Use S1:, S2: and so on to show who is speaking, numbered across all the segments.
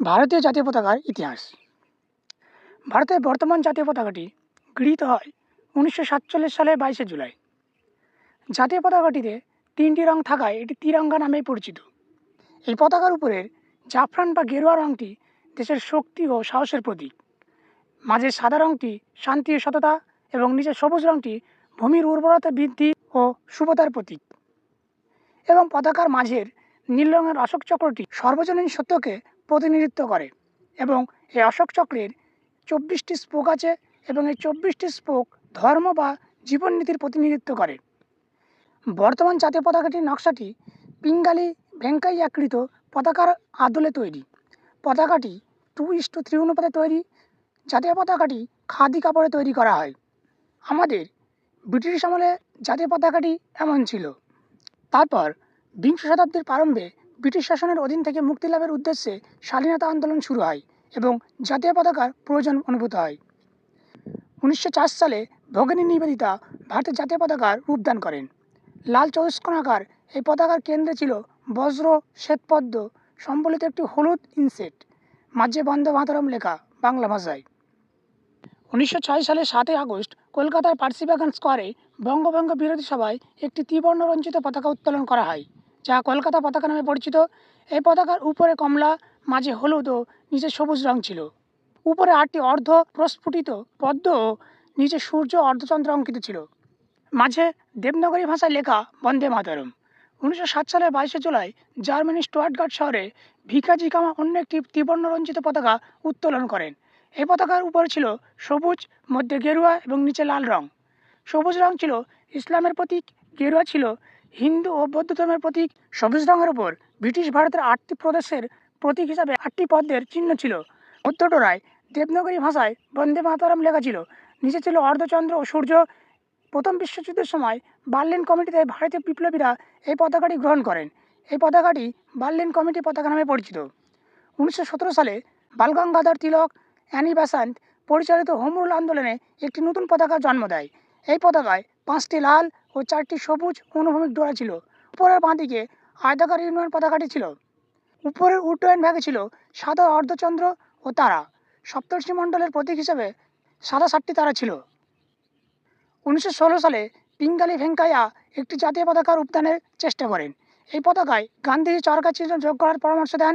S1: ভারতীয় জাতীয় পতাকার ইতিহাস। ভারতের বর্তমান জাতীয় পতাকাটি গৃহীত হয় উনিশশো সাতচল্লিশ সালের বাইশে জুলাই। জাতীয় পতাকাটিতে তিনটি রং থাকায় এটি তিরঙ্গা নামেই পরিচিত। এই পতাকার উপরের জাফরান বা গেরুয়া রঙটি দেশের শক্তি ও সাহসের প্রতীক। মাঝের সাদা রঙটি শান্তি ও সততা এবং নিচের সবুজ রঙটি ভূমির উর্বরতা বৃদ্ধি ও শুভতার প্রতীক। এবং পতাকার মাঝের নীল রঙের অশোক চক্রটি সর্বজনীন সত্যকে প্রতিনিধিত্ব করে এবং এই অশোক চক্রের চব্বিশটি স্পোক আছে এবং এই চব্বিশটি স্পোক ধর্ম বা জীবননীতির প্রতিনিধিত্ব করে। বর্তমান জাতীয় পতাকাটির নকশাটি পিঙ্গালি ভেঙ্কাই আকৃত পতাকার আদলে তৈরি। পতাকাটি টু ইস টু থ্রি অনুপাতে তৈরি, জাতীয় পতাকাটি খাদি কাপড়ে তৈরি করা হয়। আমাদের ব্রিটিশ আমলে জাতীয় পতাকাটি এমন ছিল। তারপর বিংশ শতাব্দীর প্রারম্ভে ব্রিটিশ শাসনের অধীন থেকে মুক্তি লাভের উদ্দেশ্যে স্বাধীনতা আন্দোলন শুরু হয় এবং জাতীয় পতাকার প্রয়োজন অনুভূত হয়। উনিশশো চার সালে ভগিনী নিবেদিতা ভারতের জাতীয় পতাকার রূপদান করেন। লাল চৌস্কোনাকার এই পতাকার কেন্দ্রে ছিল বজ্র, শ্বেতপদ্ম, সম্বলিত একটি হলুদ ইনসেট। মাঝে বন্দে মাতরম লেখা বাংলা ভাষায়। উনিশশো সালের সাতই আগস্ট কলকাতার পার্সিবাগান স্কোয়ারে বঙ্গভঙ্গ বিরোধী সভায় একটি ত্রিবর্ণ রঞ্জিত পতাকা উত্তোলন করা হয়। যা কলকাতা পতাকা নামে পরিচিত। এই পতাকার উপরে কমলা, মাঝে হলুদ ও নিচে সবুজ রং ছিল। উপরে আটটি অর্ধ প্রস্ফুটিত, পদ্ম ও নিচে সূর্য অর্ধচন্দ্র অঙ্কিত ছিল। মাঝে দেবনগরী ভাষায় লেখা, বন্দে মাতরম। উনিশশো সাত সালের বাইশে জুলাই জার্মানি স্টুয়ার্টগার্ড শহরে ভিকাজি কামা অন্য একটি ত্রিবর্ণ রঞ্জিত পতাকা উত্তোলন করেন। এই পতাকার উপরে ছিল সবুজ, মধ্যে গেরুয়া এবং নিচে লাল রং। সবুজ রং ছিল ইসলামের প্রতীক, গেরুয়া ছিল হিন্দু ও বৌদ্ধ ধর্মের প্রতীক সবুজ রঙের উপর ব্রিটিশ ভারতের আটটি প্রদেশের প্রতীক হিসাবে আটটি পদ্মের চিহ্ন ছিল। মধ্যটোরায় দেবনগরী ভাষায় বন্দে মাতারাম লেখা ছিল। নিচে ছিল অর্ধচন্দ্র ও সূর্য। প্রথম বিশ্বযুদ্ধের সময় বার্লিন কমিটিতে ভারতীয় বিপ্লবীরা এই পতাকাটি গ্রহণ করেন। এই পতাকাটি বার্লিন কমিটি পতাকা নামে পরিচিত। উনিশশো সতেরো সালে বালগঙ্গাধর তিলক, অ্যানি বেসান্ট পরিচালিত হোমরুল আন্দোলনে একটি নতুন পতাকা জন্ম দেয়। এই পতাকায় পাঁচটি লাল ও চারটি সবুজ অনুভূমিক ডোরা ছিল। উপরের বাঁ দিকে আয়তাকার ইউনিয়ন পতাকাটি ছিল। উপরের উড্ডয়ন ভাগে ছিল সাদা অর্ধচন্দ্র ও তারা। সপ্তর্ষি মণ্ডলের প্রতীক হিসেবে সাদা সাতটি তারা ছিল। উনিশশো ষোলো সালে পিঙ্গালি ভেঙ্কাইয়া একটি জাতীয় পতাকা রূপদানের চেষ্টা করেন। এই পতাকায় গান্ধীজি চরকার চিহ্ন যোগ করার পরামর্শ দেন।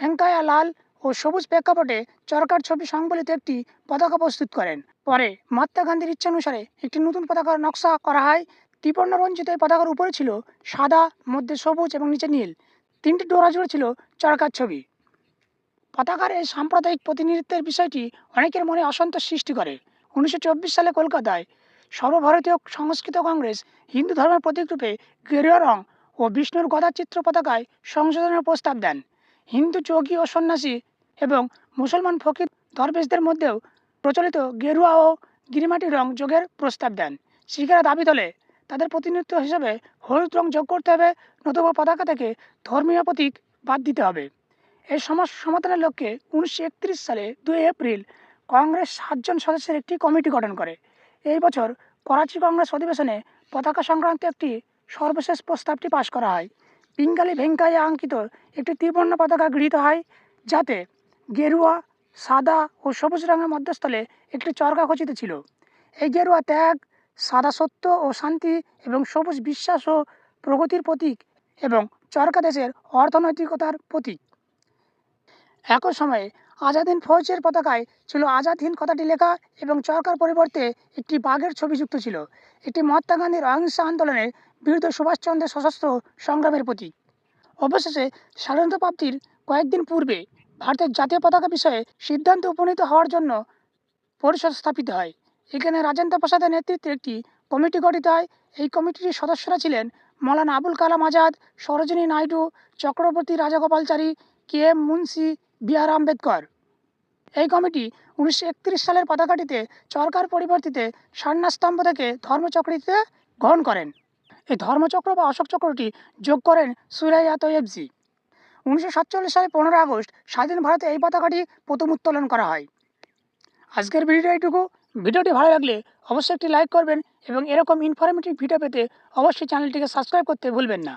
S1: ভেঙ্কাইয়া লাল ও সবুজ প্রেক্ষাপটে চরকার ছবি সংবলিত একটি পতাকা প্রস্তুত করেন। পরে মহাত্মা গান্ধীর ইচ্ছানুসারে একটি নতুন পতাকার নকশা করা হয়। ত্রিবর্ণ রঞ্জিত এই পতাকার উপরে ছিল সাদা, মধ্যে সবুজ এবং নিচে নীল। তিনটি ডোরা জুড়ে ছিল চরকার ছবি। পতাকার এই সাম্প্রদায়িক প্রতিনিধিত্বের বিষয়টি অনেকের মনে অসন্তোষ সৃষ্টি করে। উনিশশো চব্বিশ সালে কলকাতায় সর্বভারতীয় সংস্কৃত কংগ্রেস হিন্দু ধর্মের প্রতীকরূপে গেরুয়া রং ও বিষ্ণুর গদা চিত্র পতাকায় সংশোধনের প্রস্তাব দেন। হিন্দু যোগী ও সন্ন্যাসী এবং মুসলমান ফকির দরবেশদের মধ্যেও প্রচলিত গেরুয়া ও গিরিমাটি রং যোগের প্রস্তাব দেন। শিখেরা দাবি তোলে, তাদের প্রতিনিধিত্ব হিসেবে হলুদ রং যোগ করতে হবে, নতুবা পতাকা থেকে ধর্মীয় প্রতীক বাদ দিতে হবে। এই সমস্যা সমাধানের লক্ষ্যে উনিশশো একত্রিশ সালে দুই এপ্রিল কংগ্রেস সাতজন সদস্যের একটি কমিটি গঠন করে। এই বছর করাচি কংগ্রেস অধিবেশনে পতাকা সংক্রান্ত একটি সর্বশেষ প্রস্তাবটি পাশ করা হয়। পিঙ্গালি ভেঙ্কাইয়া অঙ্কিত একটি ত্রিবর্ণ পতাকা গৃহীত হয়, যাতে গেরুয়া সাদা ও সবুজ রঙের মধ্যস্থলে একটি চরকা খচিত ছিল। এই গেরুয়া ত্যাগ, সাদা সত্য ও শান্তি এবং সবুজ বিশ্বাস ও প্রগতির প্রতীক এবং চরকা দেশের অর্থনৈতিকতার প্রতীক। একই সময়ে আজাদিন ফৌজের পতাকায় ছিল আজাদ হিন্দ কথাটি লেখা এবং চরকার পরিবর্তে একটি বাঘের ছবি যুক্ত ছিল। এটি মহাত্মা গান্ধীর অহিংসা আন্দোলনের বিরুদ্ধে সুভাষচন্দ্রের সশস্ত্র সংগ্রামের প্রতীক। অবশেষে স্বাধীনতা প্রাপ্তির কয়েকদিন পূর্বে ভারতের জাতীয় পতাকা বিষয়ে সিদ্ধান্ত উপনীত হওয়ার জন্য পরিষদ স্থাপিত হয়। এখানে রাজেন্দ্র প্রসাদের নেতৃত্বে একটি কমিটি গঠিত হয়। এই কমিটির সদস্যরা ছিলেন Maulana Abul Kalam Azad, Sarojini Naidu, Chakravarti Rajagopalachari, K M Munshi, B R Ambedkar. এই কমিটি উনিশশো একত্রিশ সালের পতাকাটিতে চরকার পরিবর্তিতে স্বর্ণাস্তম্ভ থেকে ধর্মচক্রটিতে গ্রহণ করেন। এই ধর্মচক্র বা অশোক চক্রটি যোগ করেন সুরাইয়া তৈবজি উনিশশো সাতচল্লিশ সালে পনেরো আগস্ট স্বাধীন ভারতে এই পতাকাটি প্রথম উত্তোলন করা হয়। আজকের ভিডিওটা এইটুকু। ভিডিওটি ভালো লাগলে অবশ্যই একটি লাইক করবেন এবং এরকম ইনফরমেটিভ ভিডিও পেতে অবশ্যই চ্যানেলটিকে সাবস্ক্রাইব করতে ভুলবেন না।